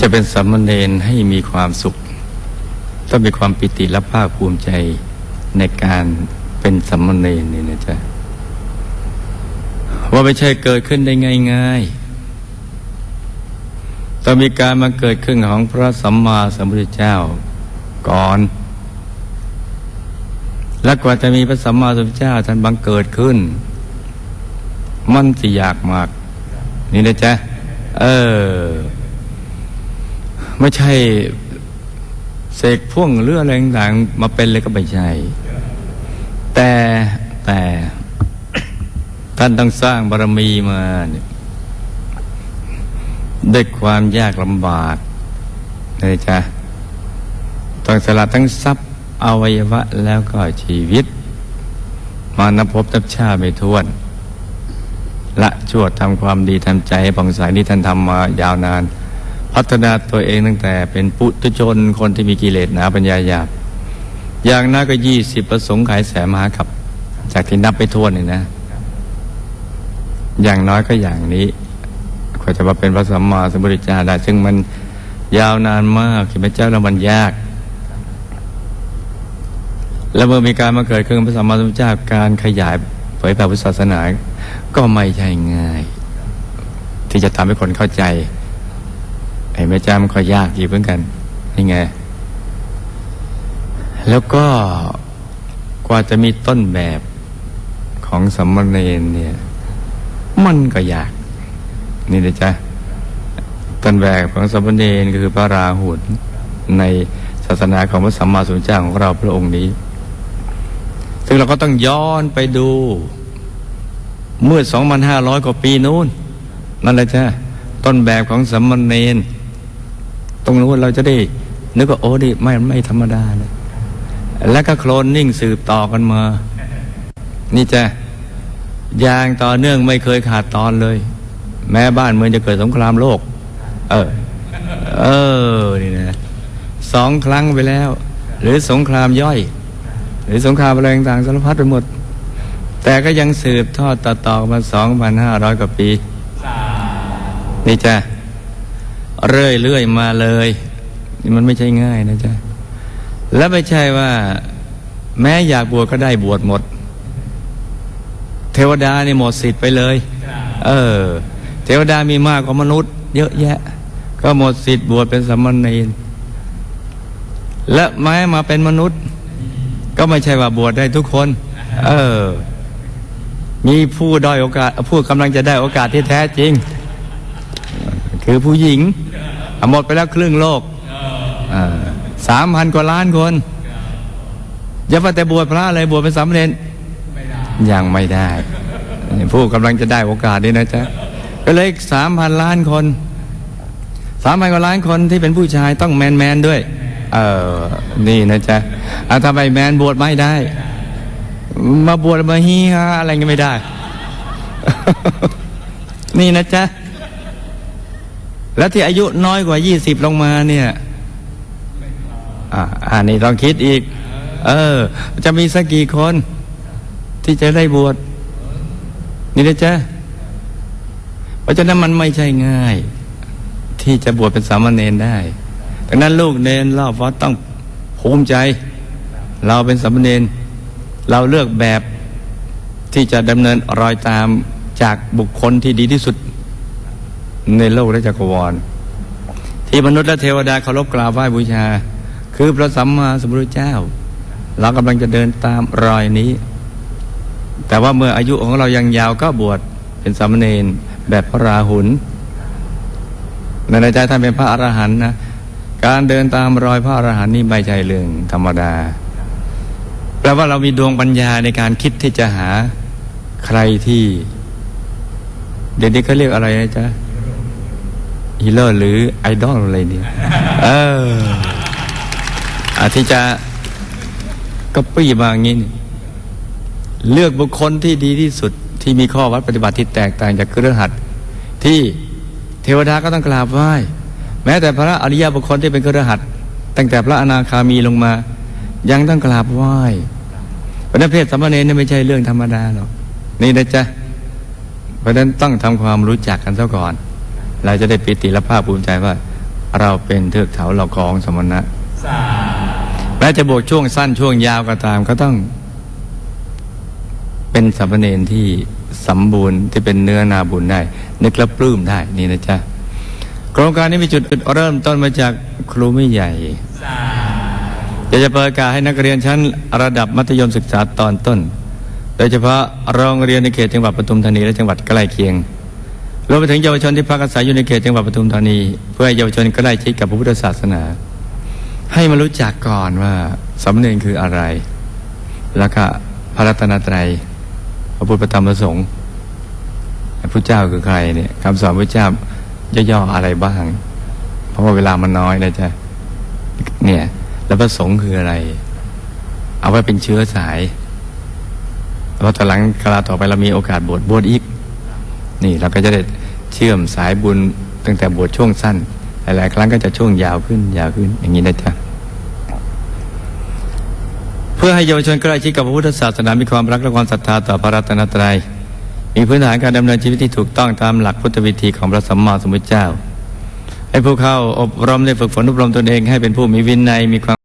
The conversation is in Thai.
จะเป็นสามเณรให้มีความสุข ต้องมีความปิติและภาคภูมิใจในการเป็นสามเณรนี่นะจ๊ะว่าไม่ใช่เกิดขึ้นได้ง่ายๆต้องมีการมาเกิดขึ้นของพระสัมมาสัมพุทธเจ้าก่อนและกว่าจะมีพระสัมมาสัมพุทธเจ้าท่านบังเกิดขึ้น มันสิยากมาก นี่นะจ๊ะ เออ ไม่ใช่เสกพ่วงเรืออะไรต่างๆมาเป็นเลยก็ไม่ใช่ แต่แต่ท่านต้องสร้างบารมีมาเนี่ยด้วยความยากลำบากนะจ๊ะต้องสละทั้งทรัพย์อวัยวะแล้วก็ชีวิต มานพบทับชาไม่ท้วน ละชั่วทำความดีทำใจให้ผ่องใสนี่ท่านทำมายาวนาน พัฒนาตัวเองตั้งแต่เป็นปุถุชนคนที่มีกิเลสหนาปัญญาหยาบ อย่างน้อยก็ยี่สิบประสงค์ขายแสมหากับ จากที่นับไปทั่วนี่นะ อย่างน้อยก็อย่างนี้กว่าจะมาเป็นพระสัมมาสัมพุทธเจ้าได้ ซึ่งมันยาวนานมากที่พระเจ้าแล้วมันยาก แล้วเมื่อมีการมาเกิดขึ้นพระสัมมาสัมพุทธเจ้าการขยายเผยแผ่พุทธศาสนา ก็ไม่ใช่ง่าย ที่จะทำให้คนเข้าใจ ไอ้แม่จ้ามันก็ยากอยู่เหมือนกันนี่ไง แล้วก็กว่าจะมีต้นแบบของสัมมเนรเนี่ย มันก็ยาก นี่นะจ๊ะต้นแบบของสัมมเนรก็คือพระราหุลในศาสนาของพระสัมมาสัมพุทธเจ้าของเราพระองค์นี้ ซึ่งเราก็ต้องย้อนไปดู เมื่อ 2,500 กว่าปีนู้น นั่นแหละจ้ะต้นแบบของสัมมเนร ตรงนู้นเราจะได้ นึกว่าโอ้ดิไม่ไม่ธรรมดาเลยแล้วก็โคลนนิ่งสืบต่อกันมา นี่จ้ะยางต่อเนื่องไม่เคยขาดตอนเลย แม้บ้านเมืองจะเกิดสงครามโลก เออ เออนี่นะสองครั้งไปแล้ว หรือสงครามย่อย หรือสงครามอะไรต่างๆสารพัดไปหมด แต่ก็ยังสืบทอดต่อๆมาสองพันห้าร้อยกว่าปีนี่จ้ะ เรื่อยเรื่อยมาเลย มันไม่ใช่ง่ายนะจ๊ะและไม่ใช่ว่า แม้อยากบวชก็ได้บวชหมด เทวดานี่หมดสิทธิ์ไปเลย เออ เทวดามีมากกว่ามนุษย์ เยอะแยะ ก็หมดสิทธิ์บวชเป็นสามเณรและแม้มาเป็นมนุษย์ ก็ไม่ใช่ว่าบวชได้ทุกคน เออ มีผู้ด้อยโอกาส ผู้กำลังจะได้โอกาสที่แท้จริง คือผู้หญิงหมดไปแล้วครึ่งโลกสามพันกว่าล้านคนอย่าว่าแต่บวชพระเลยบวชเป็นสามเณรยังไม่ได้ ผู้กำลังจะได้โอกาสนี้นะจ๊ะก็เลยสามพันล้านคนสามพันกว่าล้านคนที่เป็นผู้ชายต้องแมนแมนด้วย เออนี่นะจ๊ะอาทำไมแมนบวชไม่ได้ มาบวชมาฮีฮาอะไรก็ไม่ได้ นี่นะจ๊ะ แล้วที่อายุน้อยกว่ายี่สิบลงมาเนี่ยอ่าอันนี้ต้องคิดอีก เออ จะมีสักกี่คน ที่จะได้บวชนี่นะจ๊ะเพราะฉะนั้นมันไม่ใช่ง่าย ที่จะบวชเป็นสามเณรได้ดังนั้นลูกเนรรอบวัดต้องภูมิใจ เราเป็นสามเณรเราเลือกแบบที่จะดำเนินรอยตามจากบุคคลที่ดีที่สุด ในโลกและจักรวาลที่มนุษย์และเทวดาเคารพกราบไหว้บูชา คือพระสัมมาสัมพุทธเจ้า เรากำลังจะเดินตามรอยนี้ แต่ว่าเมื่ออายุของเรายังยาวก็บวชเป็นสามเณรแบบพระราหุลในในใจท่านเป็นพระอรหันต์นะการเดินตามรอยพระอรหันต์นี่ไม่ใช่เรื่องธรรมดาแปลว่าเรามีดวงปัญญาในการคิดที่จะหาใครที่ เดี๋ยวนี้เขาเรียกอะไรนะจ๊ะ ฮีโร่หรือไอดอลอะไรเนี่ยเอออาที่จะก็ปี้มาอย่างนี้เลือกบุคคลที่ดีที่สุดที่มีข้อวัดปฏิบัติที่แตกต่างจากเครือขัดที่เทวดาก็ต้องกราบไหว้แม้แต่พระอริยบุคคลที่เป็นเครือขัดตั้งแต่พระอนาคามีลงมา ยังต้องกราบไหว้เพระนั้นเพศสามเณรนี่ไม่ใช่เรื่องธรรมดาหรอกนี่นะจ๊ะเพราะฉะนั้นต้องทำความรู้จักกันซะก่อน เราจะได้ปิติและภาคภูมิใจว่า เราเป็นเทือกเขาเหล่ากองสมณะแม้จะบวชช่วงสั้นช่วงยาวก็ตามก็ต้อง เป็นสามเณรที่สมบูรณ์ที่เป็นเนื้อนาบุญได้นึกและปลื้มได้นี่นะจ๊ะโครงการนี้มีจุดเริ่มต้นมาจากครูไม่ใหญ่อยากจะเปิดโอกาสให้นักเรียนชั้นระดับมัธยมศึกษาตอนต้น โดยเฉพาะโรงเรียนในเขตจังหวัดปทุมธานีและจังหวัดใกล้เคียง รวมไปถึงเยาวชนที่พักอาศัยอยู่ในเขตจังหวัดปทุมธานี เพื่อให้เยาวชนใกล้ชิดกับพระพุทธศาสนา ให้มารู้จักก่อนว่าสำเนียงคืออะไร แล้วก็พระรัตนตรัยพระพุทธธรรมพระสงฆ์พระพุทธเจ้าคือใครเนี่ยคำสอนพระเจ้าย่อๆอะไรบ้าง เพราะว่าเวลามันน้อยนะจ๊ะเนี่ยแล้วพระสงฆ์คืออะไร เอาไว้เป็นเชื้อสายเพราะตอนหลังกลาต่อไปเรามีโอกาสบวชบวชอีก นี่เราก็จะได้เชื่อมสายบุญตั้งแต่บวชช่วงสั้น หลายๆ ครั้งก็จะช่วงยาวขึ้นยาวขึ้นอย่างนี้นะจ๊ะเพื่อให้เยาวชนใกล้ชิดกับพระพุทธศาสนามีความรักและความศรัทธาต่อพระรัตนตรัยมีพื้นฐานการดำเนินชีวิตที่ถูกต้องตามหลักพุทธวิธีของพระสัมมาสัมพุทธเจ้าให้ผู้เข้าอบรมได้ฝึกฝนอบรมตนเองให้เป็นผู้มีวินัยมีความ